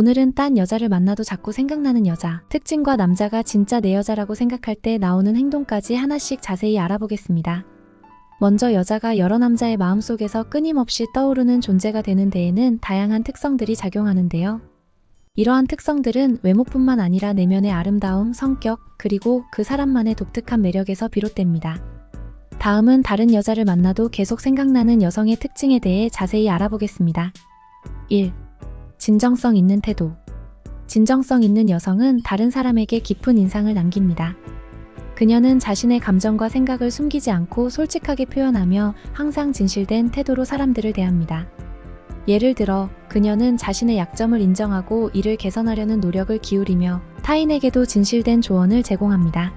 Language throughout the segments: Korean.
오늘은 딴 여자를 만나도 자꾸 생각나는 여자. 특징과 남자가 진짜 내 여자라고 생각할 때 나오는 행동까지 하나씩 자세히 알아보겠습니다. 먼저 여자가 여러 남자의 마음속에서 끊임없이 떠오르는 존재가 되는 데에는 다양한 특성들이 작용하는데요. 이러한 특성들은 외모뿐만 아니라 내면의 아름다움, 성격, 그리고 그 사람만의 독특한 매력에서 비롯됩니다. 다음은 다른 여자를 만나도 계속 생각나는 여성의 특징에 대해 자세히 알아보겠습니다. 1. 진정성 있는 태도. 진정성 있는 여성은 다른 사람에게 깊은 인상을 남깁니다. 그녀는 자신의 감정과 생각을 숨기지 않고 솔직하게 표현하며 항상 진실된 태도로 사람들을 대합니다. 예를 들어, 그녀는 자신의 약점을 인정하고 이를 개선하려는 노력을 기울이며 타인에게도 진실된 조언을 제공합니다.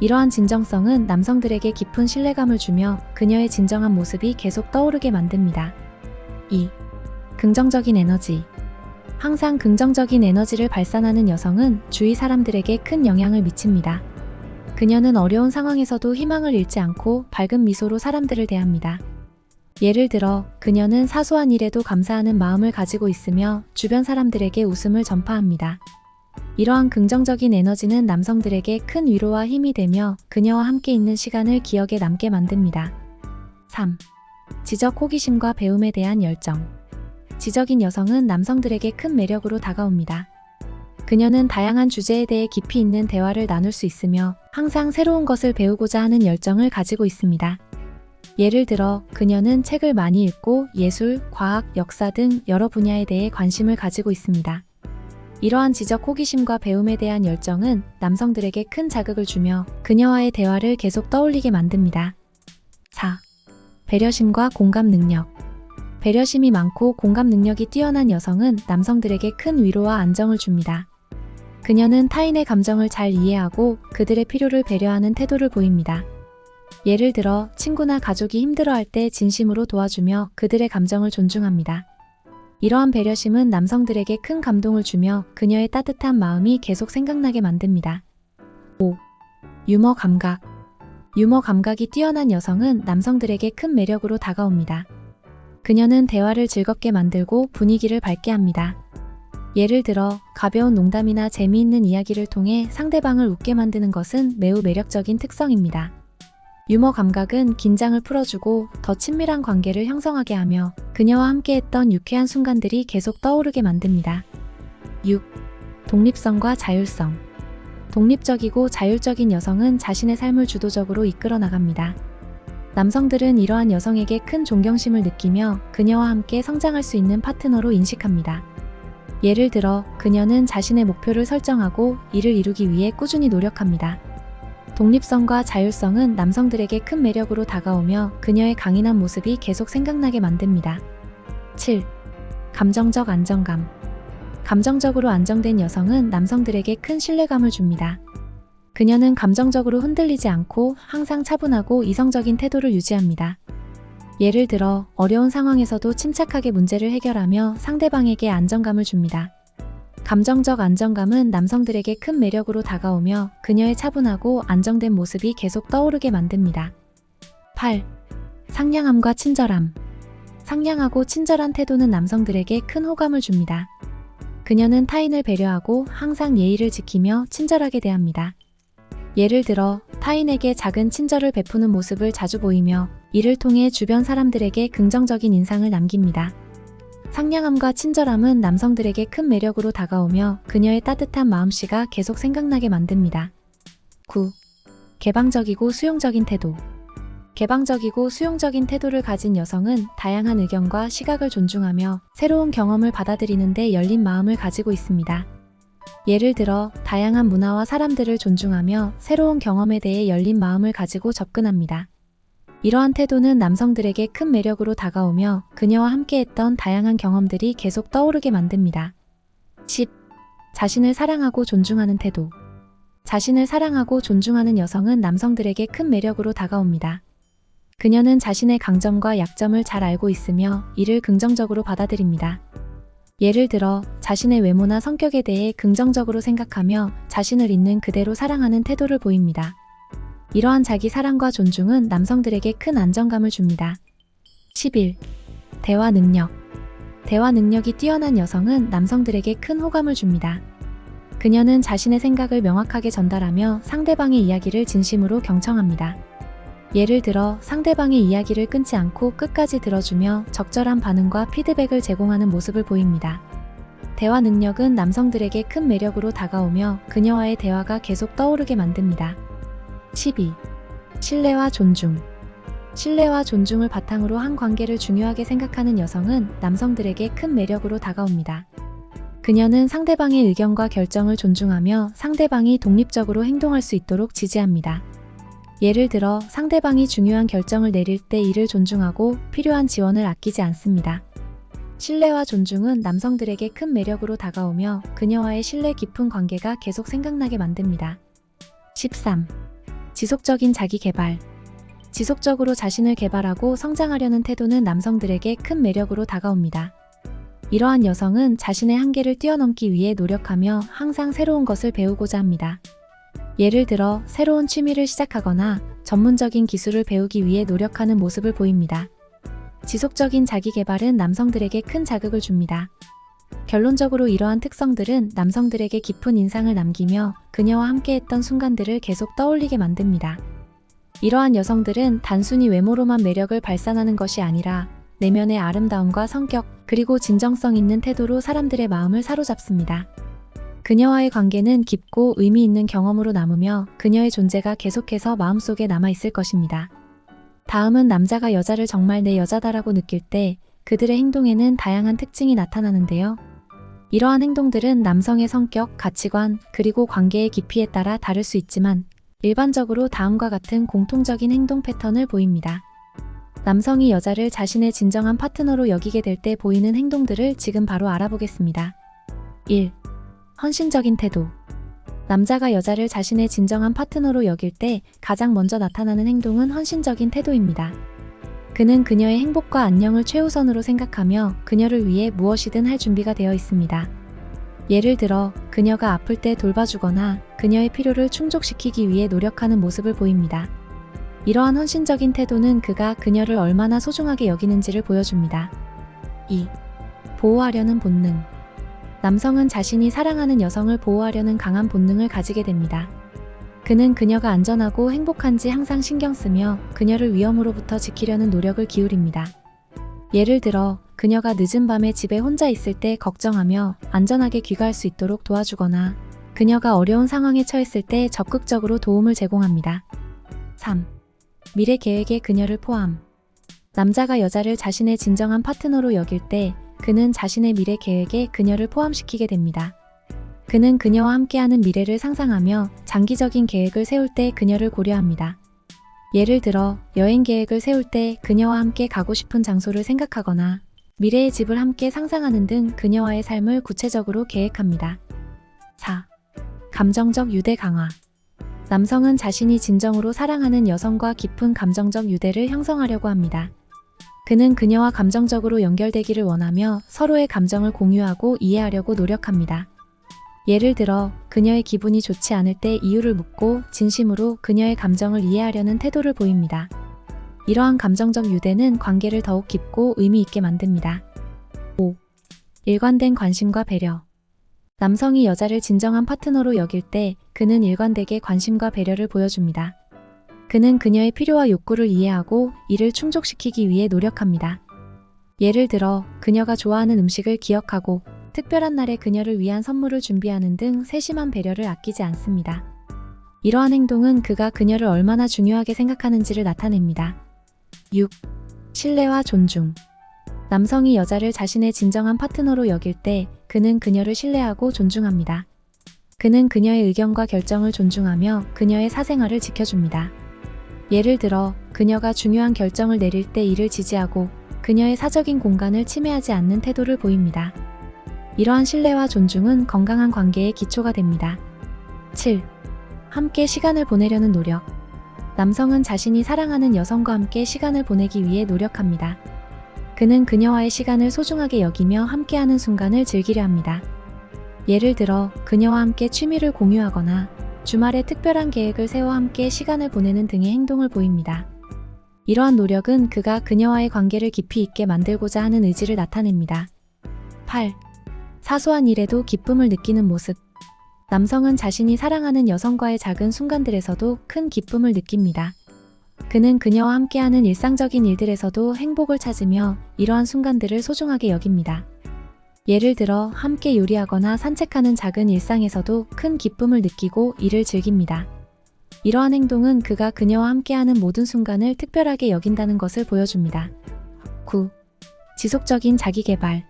이러한 진정성은 남성들에게 깊은 신뢰감을 주며 그녀의 진정한 모습이 계속 떠오르게 만듭니다. 2. 긍정적인 에너지. 항상 긍정적인 에너지를 발산하는 여성은 주위 사람들에게 큰 영향을 미칩니다. 그녀는 어려운 상황에서도 희망을 잃지 않고 밝은 미소로 사람들을 대합니다. 예를 들어, 그녀는 사소한 일에도 감사하는 마음을 가지고 있으며 주변 사람들에게 웃음을 전파합니다. 이러한 긍정적인 에너지는 남성들에게 큰 위로와 힘이 되며 그녀와 함께 있는 시간을 기억에 남게 만듭니다. 3. 지적 호기심과 배움에 대한 열정. 지적인 여성은 남성들에게 큰 매력으로 다가옵니다. 그녀는 다양한 주제에 대해 깊이 있는 대화를 나눌 수 있으며 항상 새로운 것을 배우고자 하는 열정을 가지고 있습니다. 예를 들어, 그녀는 책을 많이 읽고 예술, 과학, 역사 등 여러 분야에 대해 관심을 가지고 있습니다. 이러한 지적 호기심과 배움에 대한 열정은 남성들에게 큰 자극을 주며 그녀와의 대화를 계속 떠올리게 만듭니다. 4. 배려심과 공감 능력. 배려심이 많고 공감 능력이 뛰어난 여성은 남성들에게 큰 위로와 안정을 줍니다. 그녀는 타인의 감정을 잘 이해하고 그들의 필요를 배려하는 태도를 보입니다. 예를 들어 친구나 가족이 힘들어할 때 진심으로 도와주며 그들의 감정을 존중합니다. 이러한 배려심은 남성들에게 큰 감동을 주며 그녀의 따뜻한 마음이 계속 생각나게 만듭니다. 5. 유머 감각. 유머 감각이 뛰어난 여성은 남성들에게 큰 매력으로 다가옵니다. 그녀는 대화를 즐겁게 만들고 분위기를 밝게 합니다. 예를 들어 가벼운 농담이나 재미있는 이야기를 통해 상대방을 웃게 만드는 것은 매우 매력적인 특성입니다. 유머 감각은 긴장을 풀어주고 더 친밀한 관계를 형성하게 하며 그녀와 함께했던 유쾌한 순간들이 계속 떠오르게 만듭니다. 6. 독립성과 자율성. 독립적이고 자율적인 여성은 자신의 삶을 주도적으로 이끌어 나갑니다. 남성들은 이러한 여성에게 큰 존경심을 느끼며 그녀와 함께 성장할 수 있는 파트너로 인식합니다. 예를 들어, 그녀는 자신의 목표를 설정하고 이를 이루기 위해 꾸준히 노력합니다. 독립성과 자율성은 남성들에게 큰 매력으로 다가오며 그녀의 강인한 모습이 계속 생각나게 만듭니다. 7. 감정적 안정감. 감정적으로 안정된 여성은 남성들에게 큰 신뢰감을 줍니다. 그녀는 감정적으로 흔들리지 않고 항상 차분하고 이성적인 태도를 유지합니다. 예를 들어 어려운 상황에서도 침착하게 문제를 해결하며 상대방에게 안정감을 줍니다. 감정적 안정감은 남성들에게 큰 매력으로 다가오며 그녀의 차분하고 안정된 모습이 계속 떠오르게 만듭니다. 8. 상냥함과 친절함. 상냥하고 친절한 태도는 남성들에게 큰 호감을 줍니다. 그녀는 타인을 배려하고 항상 예의를 지키며 친절하게 대합니다. 예를 들어 타인에게 작은 친절을 베푸는 모습을 자주 보이며 이를 통해 주변 사람들에게 긍정적인 인상을 남깁니다. 상냥함과 친절함은 남성들에게 큰 매력으로 다가오며 그녀의 따뜻한 마음씨가 계속 생각나게 만듭니다. 9. 개방적이고 수용적인 태도. 개방적이고 수용적인 태도를 가진 여성은 다양한 의견과 시각을 존중하며 새로운 경험을 받아들이는데 열린 마음을 가지고 있습니다. 예를 들어 다양한 문화와 사람들을 존중하며 새로운 경험에 대해 열린 마음을 가지고 접근합니다. 이러한 태도는 남성들에게 큰 매력으로 다가오며 그녀와 함께했던 다양한 경험들이 계속 떠오르게 만듭니다. 10. 자신을 사랑하고 존중하는 태도. 자신을 사랑하고 존중하는 여성은 남성들에게 큰 매력으로 다가옵니다. 그녀는 자신의 강점과 약점을 잘 알고 있으며 이를 긍정적으로 받아들입니다. 예를 들어 자신의 외모나 성격에 대해 긍정적으로 생각하며 자신을 있는 그대로 사랑하는 태도를 보입니다. 이러한 자기 사랑과 존중은 남성들에게 큰 안정감을 줍니다. 11. 대화 능력. 대화 능력이 뛰어난 여성은 남성들에게 큰 호감을 줍니다. 그녀는 자신의 생각을 명확하게 전달하며 상대방의 이야기를 진심으로 경청합니다. 예를 들어 상대방의 이야기를 끊지 않고 끝까지 들어주며 적절한 반응과 피드백을 제공하는 모습을 보입니다. 대화 능력은 남성들에게 큰 매력으로 다가오며 그녀와의 대화가 계속 떠오르게 만듭니다. 12. 신뢰와 존중. 신뢰와 존중을 바탕으로 한 관계를 중요하게 생각하는 여성은 남성들에게 큰 매력으로 다가옵니다. 그녀는 상대방의 의견과 결정을 존중하며 상대방이 독립적으로 행동할 수 있도록 지지합니다. 예를 들어 상대방이 중요한 결정을 내릴 때 이를 존중하고 필요한 지원을 아끼지 않습니다. 신뢰와 존중은 남성들에게 큰 매력으로 다가오며 그녀와의 신뢰 깊은 관계가 계속 생각나게 만듭니다. 13. 지속적인 자기 개발. 지속적으로 자신을 개발하고 성장하려는 태도는 남성들에게 큰 매력으로 다가옵니다. 이러한 여성은 자신의 한계를 뛰어넘기 위해 노력하며 항상 새로운 것을 배우고자 합니다. 예를 들어 새로운 취미를 시작하거나 전문적인 기술을 배우기 위해 노력하는 모습을 보입니다. 지속적인 자기 개발은 남성들에게 큰 자극을 줍니다. 결론적으로 이러한 특성들은 남성들에게 깊은 인상을 남기며 그녀와 함께했던 순간들을 계속 떠올리게 만듭니다. 이러한 여성들은 단순히 외모로만 매력을 발산하는 것이 아니라 내면의 아름다움과 성격, 그리고 진정성 있는 태도로 사람들의 마음을 사로잡습니다. 그녀와의 관계는 깊고 의미 있는 경험으로 남으며 그녀의 존재가 계속해서 마음속에 남아있을 것입니다. 다음은 남자가 여자를 정말 내 여자다라고 느낄 때 그들의 행동에는 다양한 특징이 나타나는데요. 이러한 행동들은 남성의 성격, 가치관, 그리고 관계의 깊이에 따라 다를 수 있지만 일반적으로 다음과 같은 공통적인 행동 패턴을 보입니다. 남성이 여자를 자신의 진정한 파트너로 여기게 될 때 보이는 행동들을 지금 바로 알아보겠습니다. 1. 헌신적인 태도. 남자가 여자를 자신의 진정한 파트너로 여길 때 가장 먼저 나타나는 행동은 헌신적인 태도입니다. 그는 그녀의 행복과 안녕을 최우선으로 생각하며 그녀를 위해 무엇이든 할 준비가 되어 있습니다. 예를 들어 그녀가 아플 때 돌봐주거나 그녀의 필요를 충족시키기 위해 노력하는 모습을 보입니다. 이러한 헌신적인 태도는 그가 그녀를 얼마나 소중하게 여기는지를 보여줍니다. 2. 보호하려는 본능. 남성은 자신이 사랑하는 여성을 보호하려는 강한 본능을 가지게 됩니다. 그는 그녀가 안전하고 행복한지 항상 신경 쓰며 그녀를 위험으로부터 지키려는 노력을 기울입니다. 예를 들어 그녀가 늦은 밤에 집에 혼자 있을 때 걱정하며 안전하게 귀가할 수 있도록 도와주거나 그녀가 어려운 상황에 처했을 때 적극적으로 도움을 제공합니다. 3. 미래 계획에 그녀를 포함. 남자가 여자를 자신의 진정한 파트너로 여길 때 그는 자신의 미래 계획에 그녀를 포함시키게 됩니다. 그는 그녀와 함께하는 미래를 상상하며 장기적인 계획을 세울 때 그녀를 고려합니다. 예를 들어 여행 계획을 세울 때 그녀와 함께 가고 싶은 장소를 생각하거나 미래의 집을 함께 상상하는 등 그녀와의 삶을 구체적으로 계획합니다. 4. 감정적 유대 강화. 남성은 자신이 진정으로 사랑하는 여성과 깊은 감정적 유대를 형성하려고 합니다. 그는 그녀와 감정적으로 연결되기를 원하며 서로의 감정을 공유하고 이해하려고 노력합니다. 예를 들어 그녀의 기분이 좋지 않을 때 이유를 묻고 진심으로 그녀의 감정을 이해하려는 태도를 보입니다. 이러한 감정적 유대는 관계를 더욱 깊고 의미 있게 만듭니다. 5. 일관된 관심과 배려. 남성이 여자를 진정한 파트너로 여길 때 그는 일관되게 관심과 배려를 보여줍니다. 그는 그녀의 필요와 욕구를 이해하고 이를 충족시키기 위해 노력합니다. 예를 들어 그녀가 좋아하는 음식을 기억하고 특별한 날에 그녀를 위한 선물을 준비하는 등 세심한 배려를 아끼지 않습니다. 이러한 행동은 그가 그녀를 얼마나 중요하게 생각하는지를 나타냅니다. 6. 신뢰와 존중. 남성이 여자를 자신의 진정한 파트너로 여길 때 그는 그녀를 신뢰하고 존중합니다. 그는 그녀의 의견과 결정을 존중하며 그녀의 사생활을 지켜줍니다. 예를 들어 그녀가 중요한 결정을 내릴 때 이를 지지하고 그녀의 사적인 공간을 침해하지 않는 태도를 보입니다. 이러한 신뢰와 존중은 건강한 관계의 기초가 됩니다. 7. 함께 시간을 보내려는 노력. 남성은 자신이 사랑하는 여성과 함께 시간을 보내기 위해 노력합니다. 그는 그녀와의 시간을 소중하게 여기며 함께하는 순간을 즐기려 합니다. 예를 들어 그녀와 함께 취미를 공유하거나 주말에 특별한 계획을 세워 함께 시간을 보내는 등의 행동을 보입니다. 이러한 노력은 그가 그녀와의 관계를 깊이 있게 만들고자 하는 의지를 나타냅니다. 8. 사소한 일에도 기쁨을 느끼는 모습. 남성은 자신이 사랑하는 여성과의 작은 순간들에서도 큰 기쁨을 느낍니다. 그는 그녀와 함께하는 일상적인 일들에서도 행복을 찾으며 이러한 순간들을 소중하게 여깁니다. 예를 들어 함께 요리하거나 산책하는 작은 일상에서도 큰 기쁨을 느끼고 이를 즐깁니다. 이러한 행동은 그가 그녀와 함께하는 모든 순간을 특별하게 여긴다는 것을 보여줍니다. 9. 지속적인 자기개발.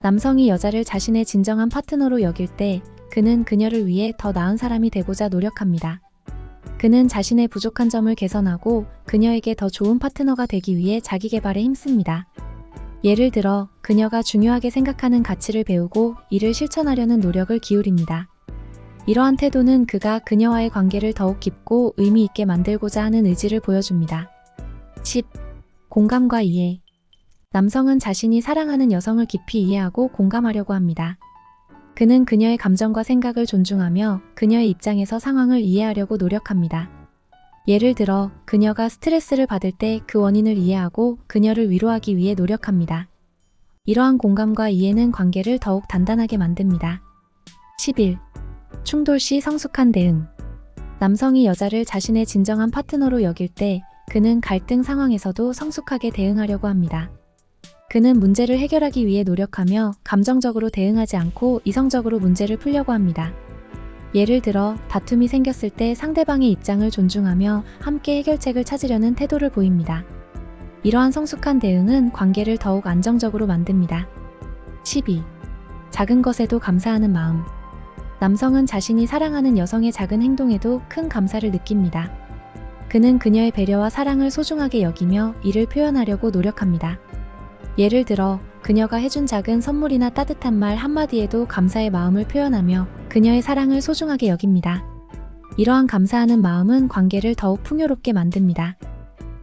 남성이 여자를 자신의 진정한 파트너로 여길 때 그는 그녀를 위해 더 나은 사람이 되고자 노력합니다. 그는 자신의 부족한 점을 개선하고 그녀에게 더 좋은 파트너가 되기 위해 자기개발에 힘씁니다. 예를 들어 그녀가 중요하게 생각하는 가치를 배우고 이를 실천하려는 노력을 기울입니다. 이러한 태도는 그가 그녀와의 관계를 더욱 깊고 의미 있게 만들고자 하는 의지를 보여줍니다. 10. 공감과 이해. 남성은 자신이 사랑하는 여성을 깊이 이해하고 공감하려고 합니다. 그는 그녀의 감정과 생각을 존중하며 그녀의 입장에서 상황을 이해하려고 노력합니다. 예를 들어 그녀가 스트레스를 받을 때 그 원인을 이해하고 그녀를 위로하기 위해 노력합니다. 이러한 공감과 이해는 관계를 더욱 단단하게 만듭니다. 11. 충돌 시 성숙한 대응. 남성이 여자를 자신의 진정한 파트너로 여길 때 그는 갈등 상황에서도 성숙하게 대응하려고 합니다. 그는 문제를 해결하기 위해 노력하며 감정적으로 대응하지 않고 이성적으로 문제를 풀려고 합니다. 예를 들어 다툼이 생겼을 때 상대방의 입장을 존중하며 함께 해결책을 찾으려는 태도를 보입니다. 이러한 성숙한 대응은 관계를 더욱 안정적으로 만듭니다. 12. 작은 것에도 감사하는 마음. 남성은 자신이 사랑하는 여성의 작은 행동에도 큰 감사를 느낍니다. 그는 그녀의 배려와 사랑을 소중하게 여기며 이를 표현하려고 노력합니다. 예를 들어 그녀가 해준 작은 선물이나 따뜻한 말 한마디에도 감사의 마음을 표현하며 그녀의 사랑을 소중하게 여깁니다. 이러한 감사하는 마음은 관계를 더욱 풍요롭게 만듭니다.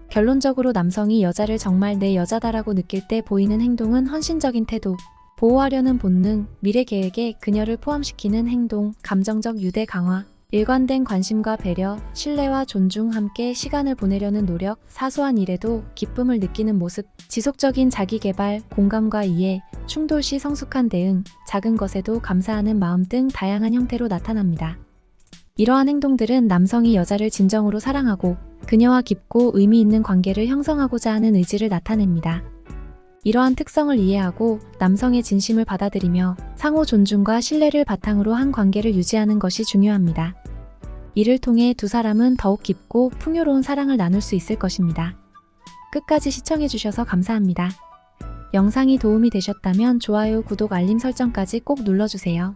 결론적으로 남성이 여자를 정말 내 여자다라고 느낄 때 보이는 행동은 헌신적인 태도, 보호하려는 본능, 미래 계획에 그녀를 포함시키는 행동, 감정적 유대 강화, 일관된 관심과 배려, 신뢰와 존중 함께 시간을 보내려는 노력, 사소한 일에도 기쁨을 느끼는 모습, 지속적인 자기 개발, 공감과 이해, 충돌 시 성숙한 대응, 작은 것에도 감사하는 마음 등 다양한 형태로 나타납니다. 이러한 행동들은 남성이 여자를 진정으로 사랑하고 그녀와 깊고 의미 있는 관계를 형성하고자 하는 의지를 나타냅니다. 이러한 특성을 이해하고 남성의 진심을 받아들이며 상호 존중과 신뢰를 바탕으로 한 관계를 유지하는 것이 중요합니다. 이를 통해 두 사람은 더욱 깊고 풍요로운 사랑을 나눌 수 있을 것입니다. 끝까지 시청해주셔서 감사합니다. 영상이 도움이 되셨다면 좋아요, 구독, 알림 설정까지 꼭 눌러주세요.